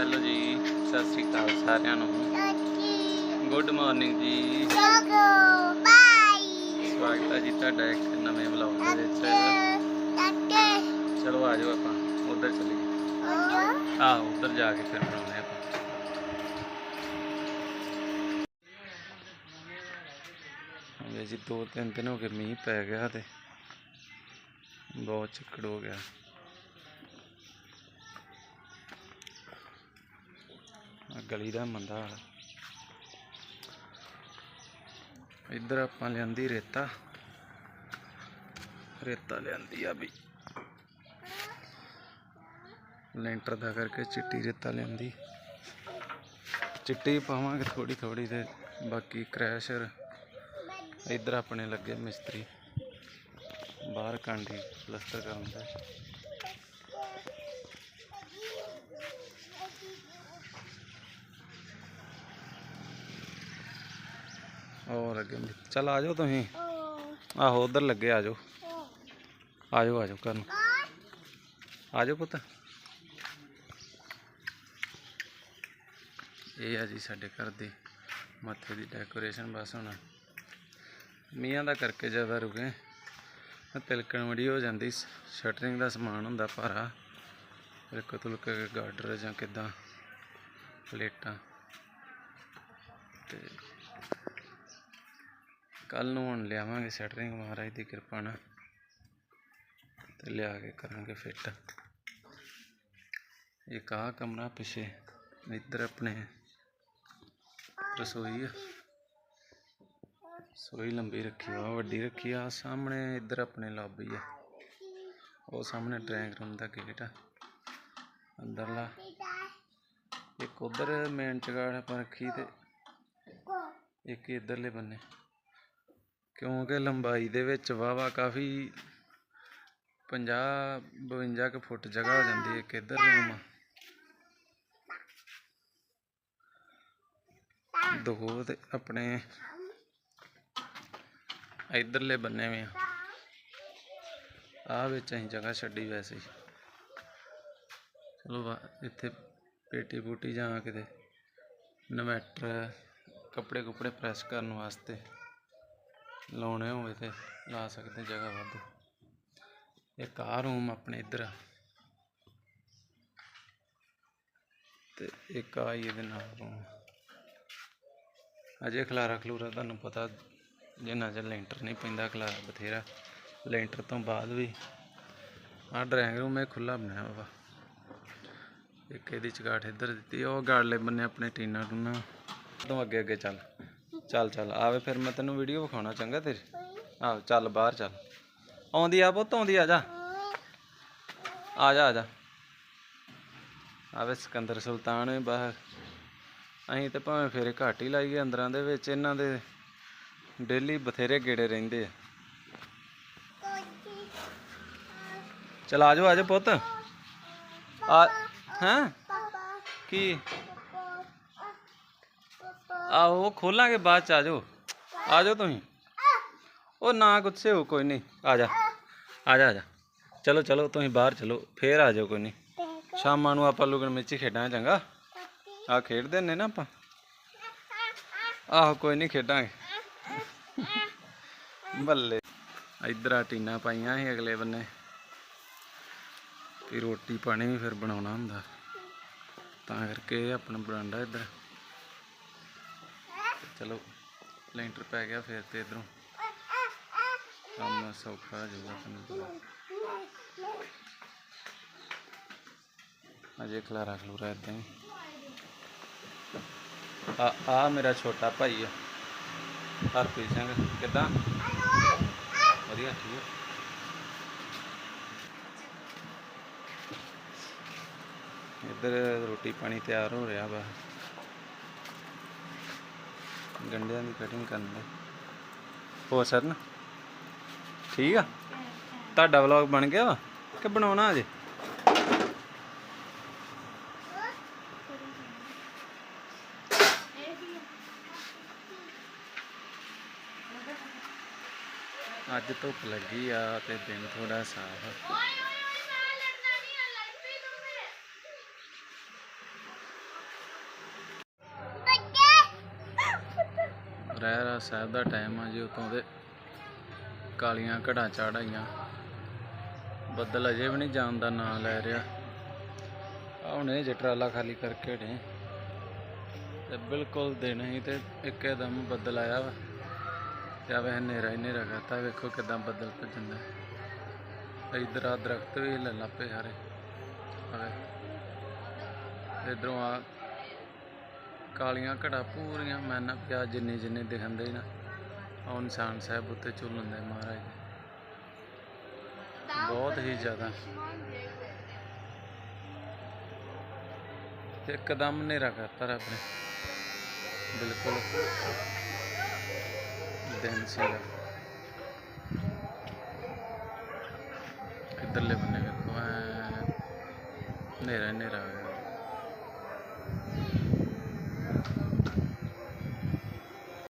Hello ਜੀ ਸਤਿ ਸ੍ਰੀ ਅਕਾਲ ਸਾਰਿਆਂ ਨੂੰ। ਗੁੱਡ ਮਾਰਨਿੰਗ ਜੀ। ਸਵਾਗਤ ਹੈ ਜੀ ਤੁਹਾਡਾ ਇੱਕ ਨਵੇਂ ਵਲੌਗ ਦੇ ਵਿੱਚ। ਚਲੋ ਆ ਜਾਓ ਆਪਾਂ ਉਧਰ ਚੱਲੀਏ। ਆਹ ਉਧਰ ਜਾ ਕੇ ਫਿਰ ਬਣਾਉਂਦੇ ਆਪਾਂ। ਜੀ ਦੋ ਤਿੰਨ ਦਿਨ ਹੋ ਗਏ ਮੀਂਹ ਪੈ ਗਿਆ ਤੇ। ਬਹੁਤ ਚਿੱਕੜ ਹੋ ਗਿਆ। ਗਲੀ ਦਾ ਮੰਦਾ ਇੱਧਰ ਆਪਾਂ ਲਿਆਂਦੀ ਰੇਤਾ। ਰੇਤਾ ਲਿਆਂਦੀ ਆ ਵੀ। ਲੈਂਟਰ ਦਾ ਕਰਕੇ ਚਿੱਟੀ ਰੇਤਾ ਲਿਆਂਦੀ। ਚਿੱਟੀ ਪਾਵਾਂਗੇ ਥੋੜੀ ਥੋੜੀ ਤੇ ਬਾਕੀ ਕ੍ਰੈਸ਼ਰ। ਇੱਧਰ ਆਪਣੇ ਲੱਗੇ ਮਿਸਤਰੀ। ਬਾਹਰ ਕਾਂਡੀ ਪਲਸਤਰ ਕਰਾਉਂਦਾ। ਹੋਰ ਲੱਗੇ ਚੱਲ ਆ ਜਾਓ ਤੁਸੀਂ। ਆਹੋ, ਉਧਰ ਲੱਗੇ, ਆ ਜਾਓ। ਆ ਜਾਓ ਆ ਜਾਓ, ਕਰਨ। ਆ ਜਾਓ ਪੁੱਤ। ਇਹ ਆ ਜੀ ਸਾਡੇ ਘਰ ਦੀ ਮੱਥੇ ਦੀ ਡੈਕੋਰੇਸ਼ਨ ਬਸ ਹੁਣ। ਮੀਆਂ ਦਾ ਕਰਕੇ ਜ਼ਿਆਦਾ ਰੁਕੇ। ਤਿਲਕਣ ਮੜੀ ਹੋ ਜਾਂਦੀ। ਸ਼ਟਰਿੰਗ ਦਾ ਸਮਾਨ ਹੁੰਦਾ ਭਾਰਾ। ਤਿਲਕ ਕਤਲਕ ਗਾਰਡਰ ਜਾਂ ਕਿਦਾਂ। ਪਲੇਟਾਂ। ਤੇ ਕੱਲ ਨੂੰ ਹੁਣ ਲਿਆਵਾਂਗੇ ਸੈਟਰਿੰਗ, ਮਹਾਰਾਜ ਦੀ ਕਿਰਪਾ ਨਾਲ। ਤੇ ਲਿਆ ਕੇ ਕਰਾਂਗੇ ਫਿੱਟ। ਇੱਕ ਆਹ ਕਮਰਾ ਪਿੱਛੇ, ਇੱਧਰ ਆਪਣੇ ਰਸੋਈ ਆ। ਸੋਈ ਲੰਬੀ ਰੱਖੀ ਆ ਵੱਡੀ ਰੱਖੀ ਆ ਸਾਹਮਣੇ ਇੱਧਰ ਆਪਣੇ ਲੌਬੀ ਆ। ਉਹ ਸਾਹਮਣੇ ਡਰਾਇੰਗ ਰੂਮ ਦਾ ਗੇਟ ਆ, ਅੰਦਰਲਾ। ਇੱਕ ਉਧਰ ਮੇਨ ਚਗਾੜ ਆਪਾਂ ਰੱਖੀ ਤੇ ਇੱਕ ਇਧਰਲੇ ਬੰਨੇ। ਕਿਉਂਕਿ ਲੰਬਾਈ ਦੇ ਵਿੱਚ ਵਾਵਾ ਕਾਫੀ 50 52 ਕੁ ਫੁੱਟ ਜਗ੍ਹਾ ਹੋ ਜਾਂਦੀ ਹੈ ਇੱਕ ਇਧਰ ਰੂਮ ਆ ਦੋ ਤੇ ਆਪਣੇ ਇਧਰਲੇ ਬੰਨੇ ਵੀ ਆ। ਆ ਵਿੱਚ ਅਸੀਂ ਜਗ੍ਹਾ ਛੱਡੀ ਵੈਸੇ। ਹੀ ਚਲੋ ਵਾ- ਇੱਥੇ ਪੇਟੀ ਬੂਟੀ ਜਾਂ ਕਿਤੇ। ਨਵੈਟਰ ਕੱਪੜੇ ਕੁਪੜੇ ਪ੍ਰੈਸ ਕਰਨ ਵਾਸਤੇ। ਲਾਉਣੇ ਹੋਵੇ ਤੇ ਲਾ ਸਕਦੇ ਜਗ੍ਹਾ ਵਾਧੂ। ਇੱਕ ਆ ਰੂਮ ਆਪਣੇ ਇੱਧਰ ਤੇ ਇੱਕ ਆ ਇਹਦੇ ਨਾਲ ਰੂਮ ਅਜੇ ਖਲਾਰਾ ਖਲੂਰਾ ਤੁਹਾਨੂੰ ਪਤਾ, ਜਿੰਨਾ ਚਿਰ ਲੈਂਟਰ ਨਹੀਂ ਪੈਂਦਾ ਖਲਾਰਾ ਬਥੇਰਾ, ਲੈਂਟਰ ਤੋਂ ਬਾਅਦ ਵੀ। ਆਹ ਡਰਾਇੰਗ ਰੂਮ ਇਹ ਖੁੱਲਾ ਬਣਿਆ ਵਾ। ਇੱਕ ਇਹਦੀ ਚਗਾਠ ਇੱਧਰ ਦਿੱਤੀ, ਉਹ ਗਾੜਲੇ ਬੰਨੇ ਆਪਣੇ ਟੀਨਾ ਟੂਨਾ। ਤੋਂ ਅੱਗੇ ਅੱਗੇ ਚੱਲ। ਚੱਲ ਚੱਲ, ਆਵੇ ਫਿਰ ਮੈਂ ਤੈਨੂੰ ਵੀਡੀਓ ਵਿਖਾਉਣਾ ਚੰਗਾ ਤੇਰੀ। ਆਹ, ਚੱਲ, ਬਾਹਰ ਚੱਲ। ਆਉਂਦੀ ਆ ਪੁੱਤ, ਆਉਂਦੀ ਆ ਜਾ। ਆ ਜਾ ਆ ਜਾ। ਆਵੇ ਸਿਕੰਦਰ ਸੁਲਤਾਨ ਵੀ ਬਾਹਰ। ਅਸੀਂ ਤੇ ਭਾਵੇਂ ਫੇਰੇ ਘੱਟ ਹੀ ਲਾਈਏ ਅੰਦਰਾਂ ਦੇ ਵਿੱਚ, ਇਹਨਾਂ ਦੇ ਡੇਲੀ ਬਥੇਰੇ ਗੇੜੇ ਰਹਿੰਦੇ ਆ। ਚਲ ਆ ਜਾਓ ਆ ਜਾਓ ਪੁੱਤ। ਆ, ਹੈਂ? ਕੀ? ਆਹੋ ਖੋਲਾਂਗੇ ਬਾਅਦ ਚ, ਆ ਜਾਓ। ਆ ਜਾਓ ਤੁਸੀਂ। ਉਹ ਨਾ ਗੁੱਸੇ ਹੋ, ਕੋਈ ਨਹੀਂ। ਆ ਜਾ। ਆ ਜਾ ਆ ਜਾ। ਚਲੋ ਚਲੋ, ਤੁਸੀਂ ਬਾਹਰ ਚਲੋ। ਫੇਰ ਆ ਜਾਓ, ਕੋਈ ਨਹੀਂ। ਸ਼ਾਮਾਂ ਨੂੰ ਆਪਾਂ ਲੁਕਣ ਮਿੱਚੀ ਖੇਡਾਂਗੇ, ਚੰਗਾ? ਆ ਖੇਡਦੇ ਨੇ ਨਾ ਆਪਾਂ? ਆਹੋ, ਕੋਈ ਨਹੀਂ, ਖੇਡਾਂਗੇ। ਬੱਲੇ। ਇਧਰ ਆ ਟੀਨਾ ਪਾਈਆਂ ਸੀ ਅਗਲੇ ਬੰਨੇ। ਤੇ ਰੋਟੀ ਪਾਣੀ ਵੀ ਫਿਰ ਬਣਾਉਣਾ ਹੁੰਦਾ। ਤਾਂ ਕਰਕੇ ਆਪਣਾ ਬਰਾਂਡਾ ਇੱਧਰ। ਚਲੋ ਲੈਂਟਰ ਪੈ ਗਿਆ ਫਿਰ ਤੇ ਇਧਰੋਂ ਕੰਮ ਸੌਖਾ ਹੋ ਜਾਊਗਾ ਤੁਹਾਨੂੰ ਪਤਾ ਅਜੇ ਖਲਾਰਾ ਖਲੂਰਾ ਇਦਾਂ ਹੀ ਆ ਆ ਮੇਰਾ ਛੋਟਾ ਭਾਈ ਆ ਹਰਪ੍ਰੀਤ ਸਿੰਘ ਕਿੱਦਾਂ ਵਧੀਆ ਠੀਕ ਆ ਇੱਧਰ ਰੋਟੀ ਪਾਣੀ ਤਿਆਰ ਹੋ ਰਿਹਾ ਵਾ ਗੰਡਿਆਂ ਦੀ ਕਟਿੰਗ ਕਰਨ ਦੇ। ਹੋਰ ਸਰ ਨਾ ਠੀਕ ਆ? ਤੁਹਾਡਾ ਵਲੌਗ ਬਣ ਗਿਆ ਵਾ ਕਿ ਬਣਾਉਣਾ ਅਜੇ? ਅੱਜ ਧੁੱਪ ਲੱਗੀ ਆ ਤੇ ਦਿਨ ਥੋੜਾ ਸਾਫ਼ ਰਹਿਰਾ ਸਾਹਿਬ ਦਾ ਟਾਈਮ ਆ ਜੀ ਉਤੋਂ ਦੇ। ਕਾਲੀਆਂ ਘੜਾਂ ਚੜ੍ਹਾਈਆਂ। ਬੱਦਲ ਅਜੇ ਵੀ ਨਹੀਂ ਜਾਣ ਦਾ ਨਾਂ ਲੈ ਰਿਹਾ। ਆ ਹੁਣ ਇਹ ਟਰਾਲਾ ਖਾਲੀ ਕਰਕੇ ਢੇ ਤੇ ਬਿਲਕੁਲ ਦਿਨ ਹੀ ਤੇ ਇੱਕਦਮ ਬੱਦਲ ਆਇਆ ਵਾ। ਤੇ ਆ ਹਨੇਰਾ ਹੀ ਹਨੇਰਾ ਕਰਤਾ, ਵੇਖੋ ਕਿਦਾਂ ਬੱਦਲ ਭੱਜਦਾ ਇਧਰ ਆ ਦਰਖਤ ਵੀ ਹਿੱਲਣ ਲੱਗ ਪਏ ਸਾਰੇ ਆਵੇ ਇਧਰੋਂ ਆ ਕਾਲੀਆਂ ਘੜਾ ਪੂਰੀਆਂ, ਮੈਂ ਨਾ ਪਿਆ ਜਿੰਨੇ ਜਿੰਨੇ ਦਿਖੰਦੇ ਨਾ ਉਹ ਨਿਸ਼ਾਨ ਸਾਹਿਬ ਉੱਤੇ ਝੂਲਣ ਦੇ ਮਹਾਰਾਜ। ਦੇ ਬਹੁਤ ਹੀ ਜ਼ਿਆਦਾ। ਇੱਕਦਮ ਹਨੇਰਾ ਕਰਤਾ ਰੱਬ ਨੇ। ਬਿਲਕੁਲ। ਦਿਨ ਸੀਗਾ ਇੱਧਰਲੇ ਬੰਨੇ ਵੇਖੋ, ਐ। ਹਨੇਰਾ ਹਨੇਰਾ ਹੋ ਗਿਆ